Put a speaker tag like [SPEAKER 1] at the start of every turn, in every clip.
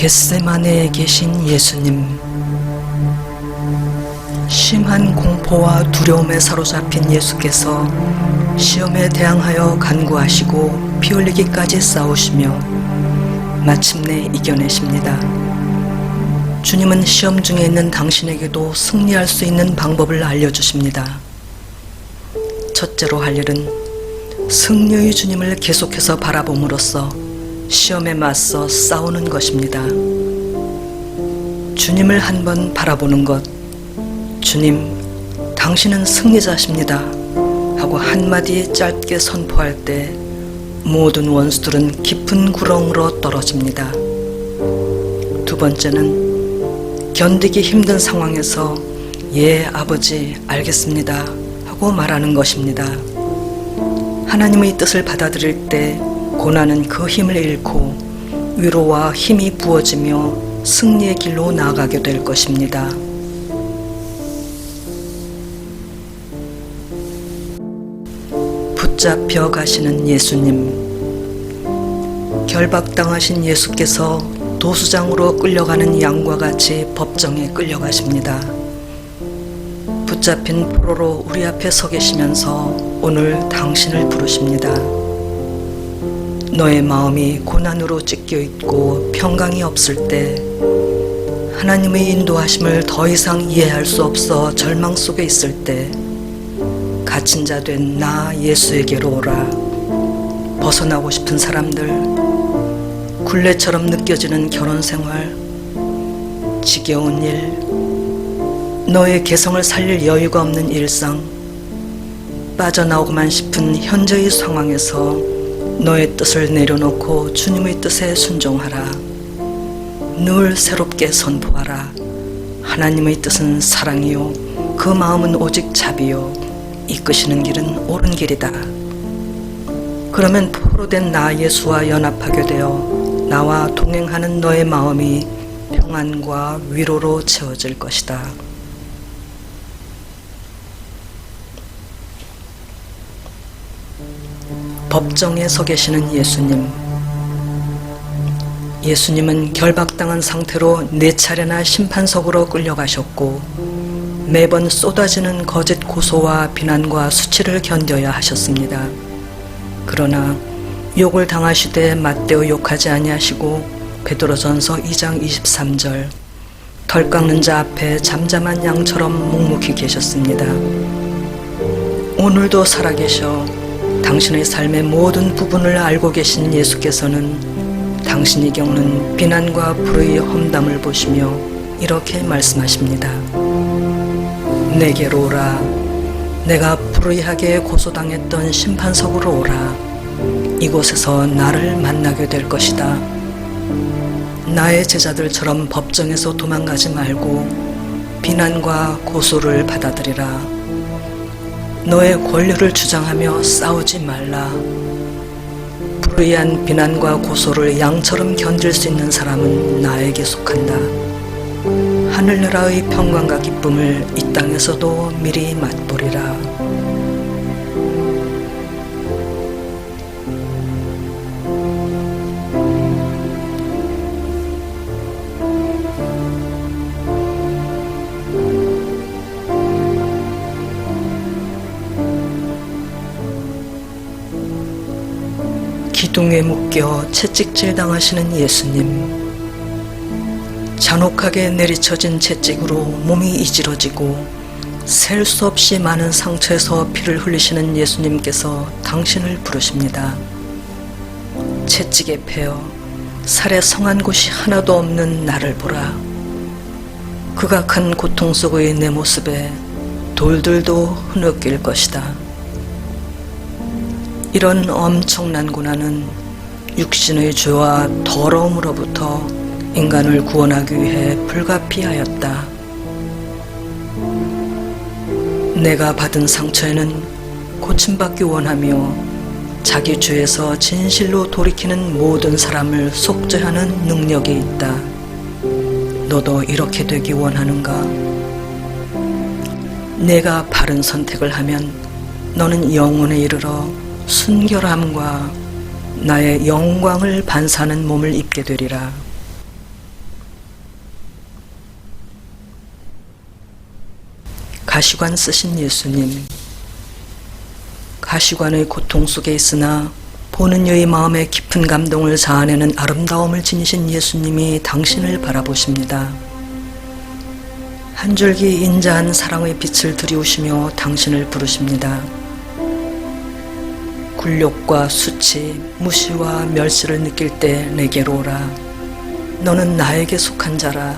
[SPEAKER 1] 겟세마네에 계신 예수님. 심한 공포와 두려움에 사로잡힌 예수께서 시험에 대항하여 간구하시고 피 흘리기까지 싸우시며 마침내 이겨내십니다. 주님은 시험 중에 있는 당신에게도 승리할 수 있는 방법을 알려주십니다. 첫째로 할 일은 승리의 주님을 계속해서 바라봄으로써 시험에 맞서 싸우는 것입니다. 주님을 한번 바라보는 것, 주님, 당신은 승리자십니다. 하고 한마디 짧게 선포할 때 모든 원수들은 깊은 구렁으로 떨어집니다. 두 번째는 견디기 힘든 상황에서 예, 아버지, 알겠습니다. 하고 말하는 것입니다. 하나님의 뜻을 받아들일 때 고난은 그 힘을 잃고 위로와 힘이 부어지며 승리의 길로 나아가게 될 것입니다. 붙잡혀 가시는 예수님. 결박당하신 예수께서 도수장으로 끌려가는 양과 같이 법정에 끌려가십니다. 붙잡힌 포로로 우리 앞에 서 계시면서 오늘 당신을 부르십니다. 너의 마음이 고난으로 찢겨 있고 평강이 없을 때 하나님의 인도하심을 더 이상 이해할 수 없어 절망 속에 있을 때 갇힌 자 된 나 예수에게로 오라. 벗어나고 싶은 사람들, 굴레처럼 느껴지는 결혼 생활, 지겨운 일, 너의 개성을 살릴 여유가 없는 일상, 빠져나오고만 싶은 현재의 상황에서 너의 뜻을 내려놓고 주님의 뜻에 순종하라. 늘 새롭게 선포하라. 하나님의 뜻은 사랑이요. 그 마음은 오직 자비요. 이끄시는 길은 옳은 길이다. 그러면 포로된 나 예수와 연합하게 되어 나와 동행하는 너의 마음이 평안과 위로로 채워질 것이다. 법정에 서 계시는 예수님. 예수님은 결박당한 상태로 네 차례나 심판석으로 끌려가셨고 매번 쏟아지는 거짓 고소와 비난과 수치를 견뎌야 하셨습니다. 그러나 욕을 당하시되 맞대어 욕하지 아니하시고 베드로전서 2장 23절 덜 깎는 자 앞에 잠잠한 양처럼 묵묵히 계셨습니다. 오늘도 살아계셔 당신의 삶의 모든 부분을 알고 계신 예수께서는 당신이 겪는 비난과 불의 험담을 보시며 이렇게 말씀하십니다. 내게로 오라. 내가 불의하게 고소당했던 심판석으로 오라. 이곳에서 나를 만나게 될 것이다. 나의 제자들처럼 법정에서 도망가지 말고 비난과 고소를 받아들이라. 너의 권리를 주장하며 싸우지 말라. 불의한 비난과 고소를 양처럼 견딜 수 있는 사람은 나에게 속한다. 하늘나라의 평강과 기쁨을 이 땅에서도 미리 맛보리라. 기둥에 묶여 채찍질 당하시는 예수님. 잔혹하게 내리쳐진 채찍으로 몸이 이지러지고 셀 수 없이 많은 상처에서 피를 흘리시는 예수님께서 당신을 부르십니다. 채찍에 패여 살에 성한 곳이 하나도 없는 나를 보라. 극악한 고통 속의 내 모습에 돌들도 흐느낄 것이다. 이런 엄청난 고난은 육신의 죄와 더러움으로부터 인간을 구원하기 위해 불가피하였다. 내가 받은 상처에는 고침받기 원하며 자기 죄에서 진실로 돌이키는 모든 사람을 속죄하는 능력이 있다. 너도 이렇게 되기 원하는가? 내가 바른 선택을 하면 너는 영혼에 이르러 순결함과 나의 영광을 반사하는 몸을 입게 되리라. 가시관 쓰신 예수님, 가시관의 고통 속에 있으나 보는 여의 마음에 깊은 감동을 자아내는 아름다움을 지니신 예수님이 당신을 바라보십니다. 한 줄기 인자한 사랑의 빛을 들이우시며 당신을 부르십니다. 굴욕과 수치, 무시와 멸시를 느낄 때 내게로 오라. 너는 나에게 속한 자라.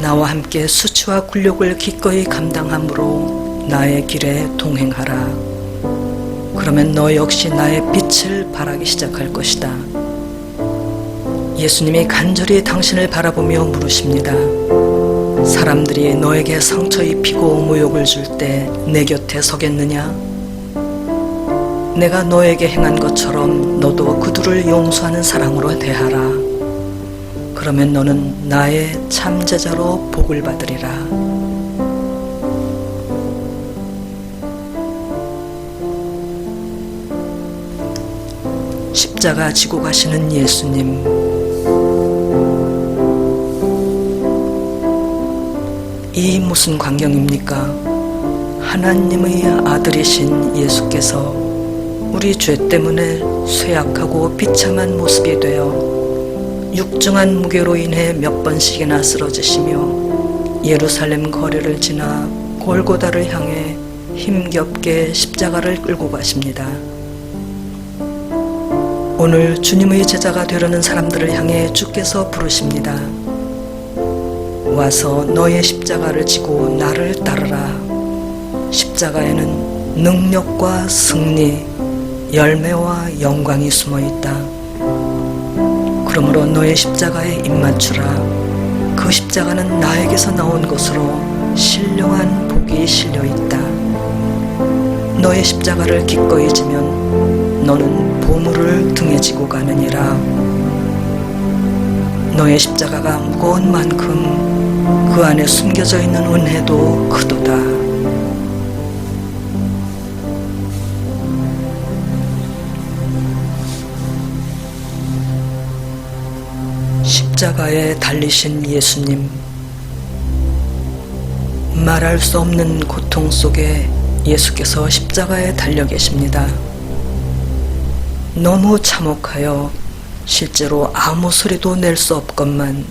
[SPEAKER 1] 나와 함께 수치와 굴욕을 기꺼이 감당함으로 나의 길에 동행하라. 그러면 너 역시 나의 빛을 발하기 시작할 것이다. 예수님이 간절히 당신을 바라보며 물으십니다. 사람들이 너에게 상처 입히고 모욕을 줄 때 내 곁에 서겠느냐? 내가 너에게 행한 것처럼 너도 그들을 용서하는 사랑으로 대하라. 그러면 너는 나의 참제자로 복을 받으리라. 십자가 지고 가시는 예수님. 이 무슨 광경입니까? 하나님의 아들이신 예수께서 우리 죄 때문에 쇠약하고 비참한 모습이 되어 육중한 무게로 인해 몇 번씩이나 쓰러지시며 예루살렘 거리를 지나 골고다를 향해 힘겹게 십자가를 끌고 가십니다. 오늘 주님의 제자가 되려는 사람들을 향해 주께서 부르십니다. 와서 너의 십자가를 지고 나를 따르라. 십자가에는 능력과 승리, 열매와 영광이 숨어 있다. 그러므로 너의 십자가에 입맞추라. 그 십자가는 나에게서 나온 것으로 신령한 복이 실려 있다. 너의 십자가를 기꺼이 지면 너는 보물을 등에 지고 가느니라. 너의 십자가가 무거운 만큼 그 안에 숨겨져 있는 은혜도 크도다. 십자가에 달리신 예수님. 말할 수 없는 고통 속에 예수께서 십자가에 달려 계십니다. 너무 참혹하여 실제로 아무 소리도 낼 수 없건만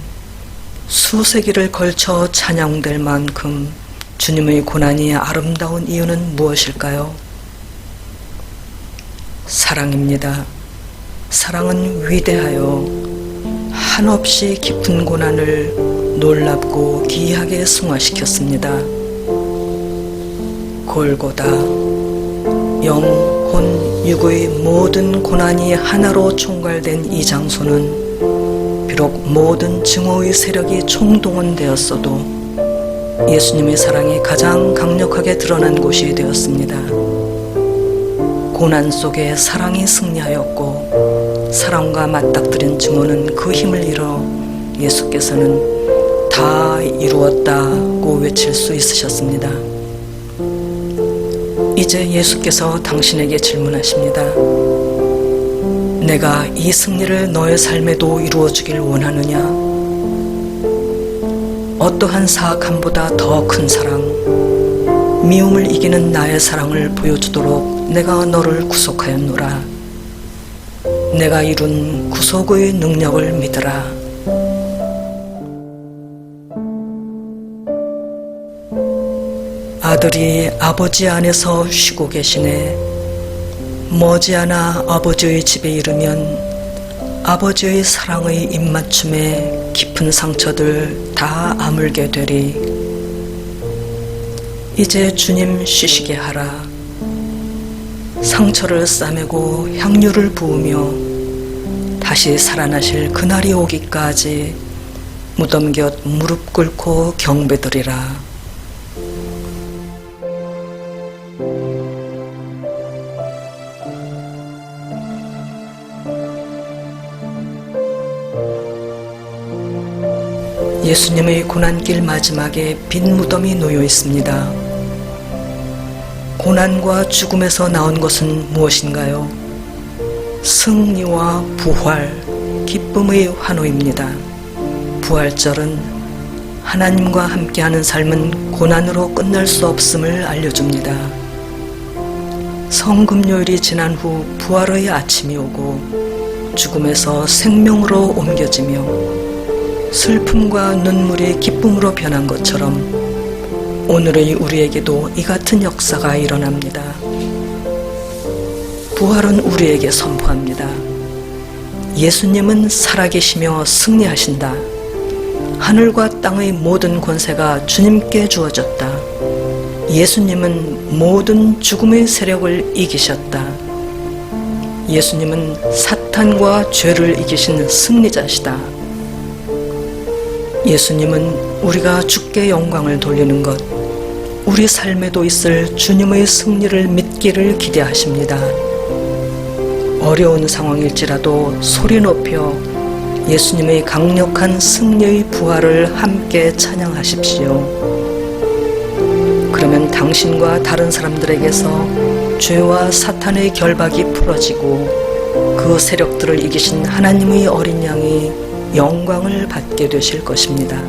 [SPEAKER 1] 수세기를 걸쳐 찬양될 만큼 주님의 고난이 아름다운 이유는 무엇일까요? 사랑입니다. 사랑은 위대하여 한없이 깊은 고난을 놀랍고 기이하게 승화시켰습니다. 골고다 영, 혼, 육의 모든 고난이 하나로 총괄된 이 장소는 비록 모든 증오의 세력이 총동원되었어도 예수님의 사랑이 가장 강력하게 드러난 곳이 되었습니다. 고난 속에 사랑이 승리하였고 사랑과 맞닥뜨린 증오는 그 힘을 잃어 예수께서는 다 이루었다고 외칠 수 있으셨습니다. 이제 예수께서 당신에게 질문하십니다. 내가 이 승리를 너의 삶에도 이루어 주길 원하느냐? 어떠한 사악함보다 더 큰 사랑, 미움을 이기는 나의 사랑을 보여주도록 내가 너를 구속하였노라. 내가 이룬 구속의 능력을 믿으라. 아들이 아버지 안에서 쉬고 계시네. 머지않아 아버지의 집에 이르면 아버지의 사랑의 입맞춤에 깊은 상처들 다 아물게 되리. 이제 주님 쉬시게 하라. 상처를 싸매고 향유를 부으며 다시 살아나실 그날이 오기까지 무덤 곁 무릎 꿇고 경배드리라. 예수님의 고난길 마지막에 빈 무덤이 놓여 있습니다. 고난과 죽음에서 나온 것은 무엇인가요? 승리와 부활, 기쁨의 환호입니다. 부활절은 하나님과 함께하는 삶은 고난으로 끝날 수 없음을 알려줍니다. 성금요일이 지난 후 부활의 아침이 오고 죽음에서 생명으로 옮겨지며 슬픔과 눈물이 기쁨으로 변한 것처럼 오늘의 우리에게도 이 같은 역사가 일어납니다. 부활은 우리에게 선포합니다. 예수님은 살아계시며 승리하신다. 하늘과 땅의 모든 권세가 주님께 주어졌다. 예수님은 모든 죽음의 세력을 이기셨다. 예수님은 사탄과 죄를 이기신 승리자시다. 예수님은 우리가 주께 영광을 돌리는 것, 우리 삶에도 있을 주님의 승리를 믿기를 기대하십니다. 어려운 상황일지라도 소리 높여 예수님의 강력한 승리의 부활을 함께 찬양하십시오. 그러면 당신과 다른 사람들에게서 죄와 사탄의 결박이 풀어지고 그 세력들을 이기신 하나님의 어린 양이 영광을 받게 되실 것입니다.